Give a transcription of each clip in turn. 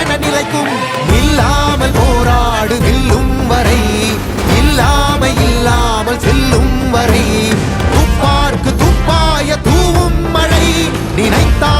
என நிலைக்கும் இல்லாமல் போராடு நில்லும் வரை இல்லாமை இல்லாமல் செல்லும் வரை துப்பார்க்கு துப்பாய தூவும் மழை நினைத்தார்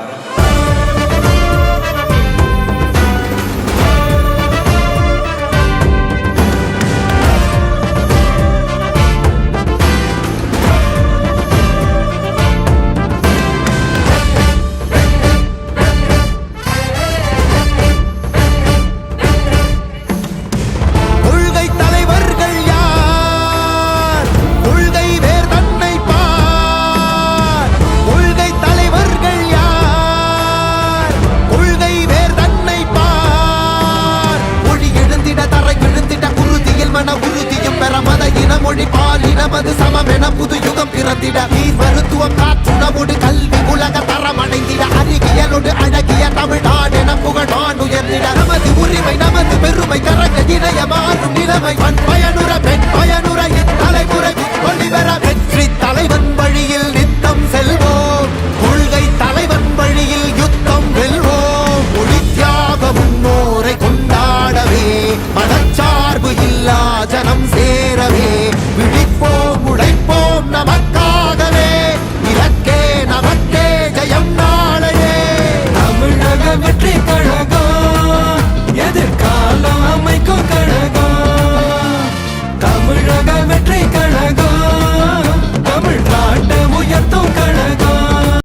மொழி பால் இனமது சமம் என புது யுகம் பிறந்திட. நீர் மருத்துவம் காற்றுணவோடு கல்வி உலக தரம் அடைந்திட அறிவியலோடு அழகிய தமிழ்நாடு என புகழான் உயர்ந்திட. நமது உரிமை நமது பெருமை கரங்க இணைய மாறும் நிலைமை. பயனுற பெண் பயனுற